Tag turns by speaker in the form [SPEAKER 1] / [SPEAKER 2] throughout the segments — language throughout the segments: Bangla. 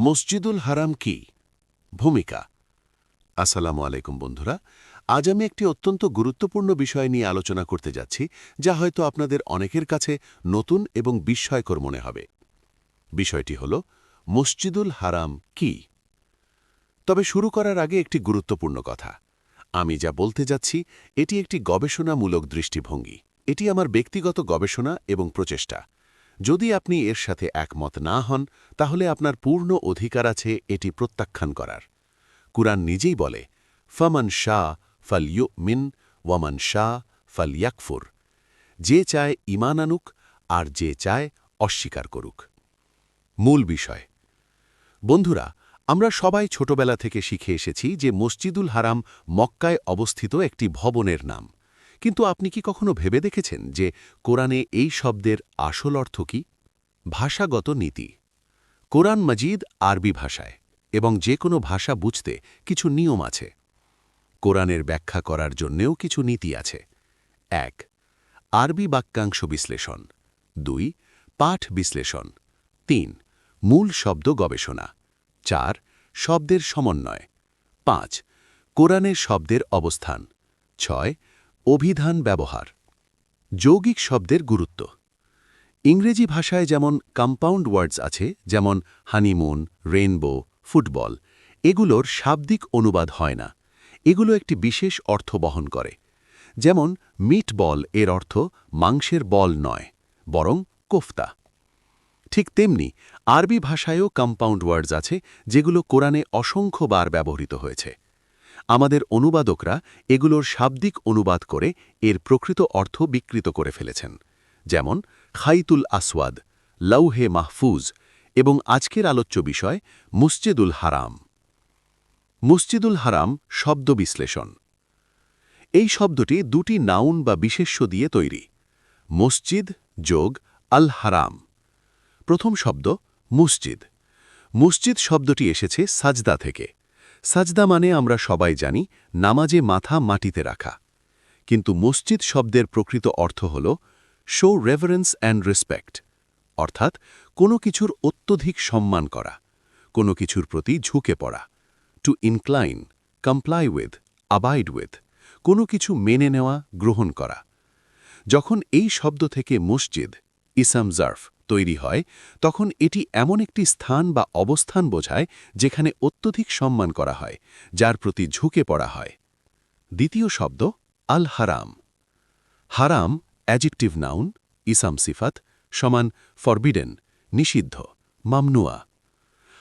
[SPEAKER 1] মসজিদুল হারাম কি? ভূমিকা। আসসালামু আলাইকুম বন্ধুরা, আজ আমি একটি অত্যন্ত গুরুত্বপূর্ণ বিষয় নিয়ে আলোচনা করতে যাচ্ছি, যা হয়তো আপনাদের অনেকের কাছে নতুন এবং বিস্ময়কর মনে হবে। বিষয়টি হল, মসজিদুল হারাম কি? তবে শুরু করার আগে একটি গুরুত্বপূর্ণ কথা। আমি যা বলতে যাচ্ছি, এটি একটি গবেষণামূলক দৃষ্টিভঙ্গি। এটি আমার ব্যক্তিগত গবেষণা এবং প্রচেষ্টা। যদি আপনি এর সাথে একমত না হন, তাহলে আপনার পূর্ণ অধিকার আছে এটি প্রত্যাখ্যান করার। কুরআন নিজেই বলে, ফমন শাহ ফল ইউ মিন ওয়ামন শাহ ফল ইয়াকফুর যে চায় ইমান আনুক, আর যে চায় অস্বীকার করুক। মূল বিষয়। বন্ধুরা, আমরা সবাই ছোটবেলা থেকে শিখে এসেছি যে মসজিদুল হারাম মক্কায় অবস্থিত একটি ভবনের নাম। কিন্তু আপনি কি কখনো ভেবে দেখেছেন যে কোরআনে এই শব্দের আসল অর্থ কি? ভাষাগত নীতি। কোরআন মজিদ আরবি ভাষায় এবং যে কোনো ভাষা বুঝতে কিছু নিয়ম আছে। কোরআনের ব্যাখ্যা করার জন্যেও কিছু নীতি আছে। এক, আরবি বাক্যাংশ বিশ্লেষণ। দুই, পাঠ বিশ্লেষণ। তিন, মূল শব্দ গবেষণা। চার, শব্দের সমন্বয়। পাঁচ, কোরআনের শব্দের অবস্থান। ছয় অভিধান ব্যবহার। যৌগিক শব্দের গুরুত্ব। ইংরেজি ভাষায় যেমন কম্পাউন্ড ওয়ার্ডস আছে, যেমন হানিমুন রেইনবো ফুটবল এগুলোর শাব্দিক অনুবাদ হয় না। এগুলো একটি বিশেষ অর্থ বহন করে। যেমন মিট বল এর অর্থ মাংসের বল নয়, বরং কোফতা। ঠিক তেমনি, আরবি ভাষায়ও কম্পাউন্ড ওয়ার্ডস আছে, যেগুলো কোরআনে অসংখ্যবার ব্যবহৃত হয়েছে। আমাদের অনুবাদকরা এগুলোর শাব্দিক অনুবাদ করে এর প্রকৃত অর্থ বিকৃত করে ফেলেছেন, যেমন খাইতুল আসওয়াদ লৌহে মাহফুজ এবং আজকের আলোচ্য বিষয় মুসজিদুল হারাম। মুসজিদুল হারাম শব্দ বিশ্লেষণ। এই শব্দটি দুটি নাউন বা বিশেষ্য দিয়ে তৈরি। মসজিদ যোগ আল হারাম। প্রথম শব্দ মসজিদ। মসজিদ শব্দটি এসেছে সাজদা থেকে। সাজদা মানে আমরা সবাই জানি, নামাজে মাথা মাটিতে রাখা। কিন্তু মসজিদ শব্দের প্রকৃত অর্থ হল শো রেভারেন্স অ্যান্ড রেসপেক্ট অর্থাৎ কোনো কিছুর অত্যধিক সম্মান করা, কোনো কিছুর প্রতি ঝুঁকে পড়া to incline comply with abide with কোনো কিছু মেনে নেওয়া, গ্রহণ করা। যখন এই শব্দ থেকে মসজিদ ইসাম জার্ফ তৈরি হয়, তখন এটি এমন একটি স্থান বা অবস্থান বোঝায় যেখানে অত্যধিক সম্মান করা হয়, যার প্রতি ঝুঁকে পড়া হয়। দ্বিতীয় শব্দ আল হারাম হারাম অ্যাজিকটিভ নাউন, ইসাম সিফাত, সমান ফরবিডেন, নিষিদ্ধ, মামনুয়া।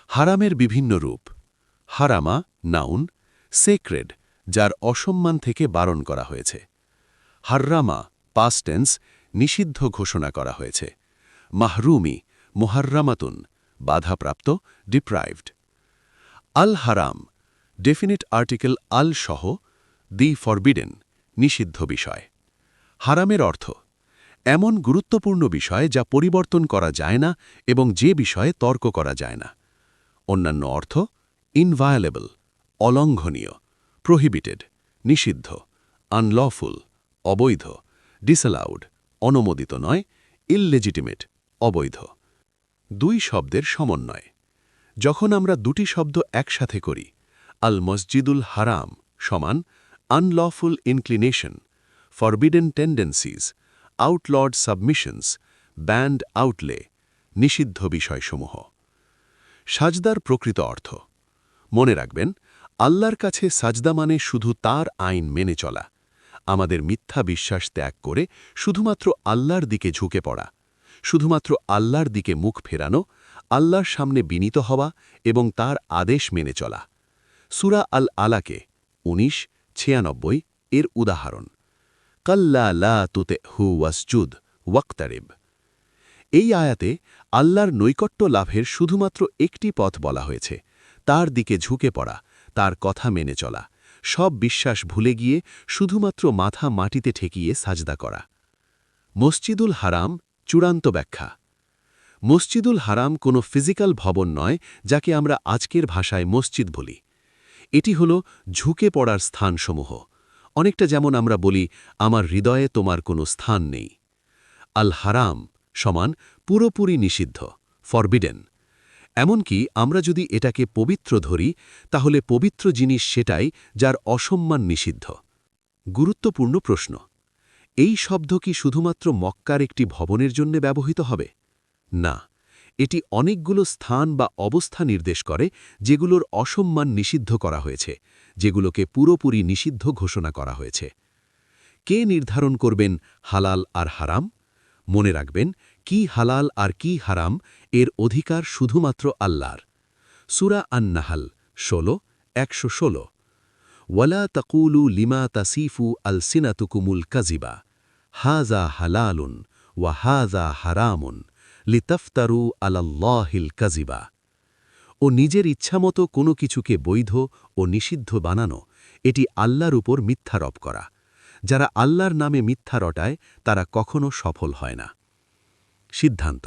[SPEAKER 1] হারামের বিভিন্ন রূপ। হারামা, নাউন, সেক্রেড, যার অসম্মান থেকে বারণ করা হয়েছে। হাররামা পাস্টেন্স নিষিদ্ধ ঘোষণা করা হয়েছে। মাহরুমি, মোহার্রামাতুন, বাধাপ্রাপ্ত ডিপ্রাইভড আল হারাম ডেফিনিট আর্টিকেল আল সহ দি ফরবিডেন নিষিদ্ধ বিষয়। হারামের অর্থ, এমন গুরুত্বপূর্ণ বিষয় যা পরিবর্তন করা যায় না এবং যে বিষয়ে তর্ক করা যায় না। অন্যান্য অর্থ ইনভায়োলেবল অলঙ্ঘনীয় প্রহিবিটেড নিষিদ্ধ আনলফুল অবৈধ ডিসঅ্যালাউড অনুমোদিত নয় ইললেজিটিমেট অবৈধ। দুই শব্দের সমন্বয়। যখন আমরা দুটি শব্দ একসাথে করি আল মসজিদুল হারাম সমান unlawful inclination, forbidden tendencies outlawed submissions, banned outlaw নিষিদ্ধ বিষয়সমূহ। সাজদার প্রকৃত অর্থ। মনে রাখবেন, আল্লাহর কাছে সাজদা মানে শুধু তার আইন মেনে চলা। আমাদের মিথ্যা বিশ্বাস ত্যাগ করে শুধুমাত্র আল্লাহর দিকে ঝুঁকে পড়া। শুধুমাত্র আল্লাহর দিকে মুখ ফেরানো, আল্লাহর সামনে বিনীত হওয়া এবং তার আদেশ মেনে চলা। সুরা আল আলাকে উনিশ, ছিয়ানব্বই এর উদাহরণ। কাল্লা লা তুতে হু ওয়াসজুদ ওয়াক্তারেব। এই আয়াতে আল্লাহর নৈকট্য লাভের শুধুমাত্র একটি পথ বলা হয়েছে। তার দিকে ঝুঁকে পড়া, তার কথা মেনে চলা, সব বিশ্বাস ভুলে গিয়ে শুধুমাত্র মাথা মাটিতে ঠেকিয়ে সাজদা করা। মসজিদুল হারাম চূড়ান্ত ব্যাখ্যা। মসজিদুল হারাম কোনো ফিজিক্যাল ভবন নয়, যাকে আমরা আজকের ভাষায় মসজিদ বলি। এটি হল ঝুঁকে পড়ার স্থানসমূহ। অনেকটা যেমন আমরা বলি, আমার হৃদয়ে তোমার কোনো স্থান নেই। আল হারাম সমান পুরোপুরি নিষিদ্ধ ফরবিডেন
[SPEAKER 2] এমনকি আমরা যদি এটাকে পবিত্র ধরি, তাহলে পবিত্র জিনিস সেটাই যার অসম্মান নিষিদ্ধ। গুরুত্বপূর্ণ প্রশ্ন। এই শব্দ কি শুধুমাত্র মক্কার একটি ভবনের জন্য ব্যবহৃত হবে? না, এটি অনেকগুলো স্থান বা অবস্থা নির্দেশ করে যেগুলোর অসম্মান নিষিদ্ধ করা হয়েছে, যেগুলোকে পুরোপুরি নিষিদ্ধ ঘোষণা করা হয়েছে। কে নির্ধারণ করবেন হালাল আর হারাম? মনে রাখবেন, কি হালাল আর কি হারাম এর অধিকার শুধুমাত্র আল্লাহর। সুরা আন্নাহাল, ষোলো, একশো ষোলো। ওয়ালা তাকুলু লিমা তাসিফু আল সিনাতুকুমুল কাজিবা হাজা হালালুন ওয়া হাজা হারামুন লিতাফতারু আলাল্লাহিল কাজিবা ও নিজের ইচ্ছামতো কোনো কিছুকে বৈধ ও নিষিদ্ধ বানানো, এটি আল্লাহর উপর মিথ্যারোপ করা। যারা আল্লাহর নামে মিথ্যা রটায়, তারা কখনো সফল হয় না। সিদ্ধান্ত,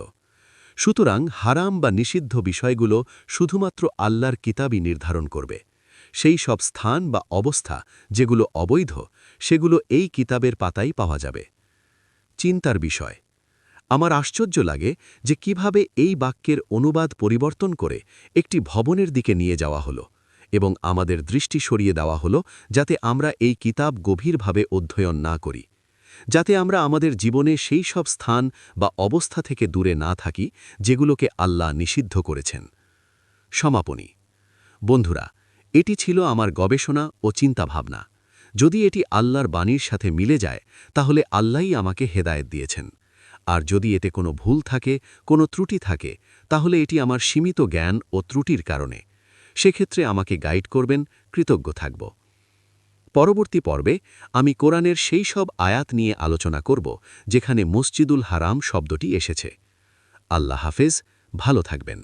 [SPEAKER 2] সুতরাং হারাম বা নিষিদ্ধ বিষয়গুলো শুধুমাত্র আল্লাহর কিতাবই নির্ধারণ করবে। সেই সব স্থান বা অবস্থা যেগুলো অবৈধ, সেগুলো এই কিতাবের পাতাই পাওয়া যাবে। চিন্তার বিষয়। আমার আশ্চর্য লাগে যে কীভাবে এই বাক্যের অনুবাদ পরিবর্তন করে একটি ভবনের দিকে নিয়ে যাওয়া হলো এবং আমাদের দৃষ্টি সরিয়ে দেওয়া হলো যাতে আমরা এই কিতাব গভীরভাবে অধ্যয়ন না করি। যাতে আমরা আমাদের জীবনে সেই সব স্থান বা অবস্থা থেকে দূরে না থাকি যেগুলোকে আল্লাহ নিষিদ্ধ করেছেন। সমাপনী। বন্ধুরা, এটি ছিল আমার গবেষণা ও চিন্তাভাবনা। যদি এটি আল্লাহর বাণীর সাথে মিলে যায়, তাহলে আল্লাহই আমাকে হেদায়েত দিয়েছেন। আর যদি এতে কোনো ভুল থাকে, কোনো ত্রুটি থাকে, তাহলে এটি আমার সীমিত জ্ঞান ও ত্রুটির কারণে। সেক্ষেত্রে আমাকে গাইড করবেন, কৃতজ্ঞ থাকব। পরবর্তী পর্বে আমি কোরআনের সেই সব আয়াত নিয়ে আলোচনা করব, যেখানে মসজিদুল হারাম শব্দটি এসেছে। আল্লাহ হাফেজ, ভালো থাকবেন।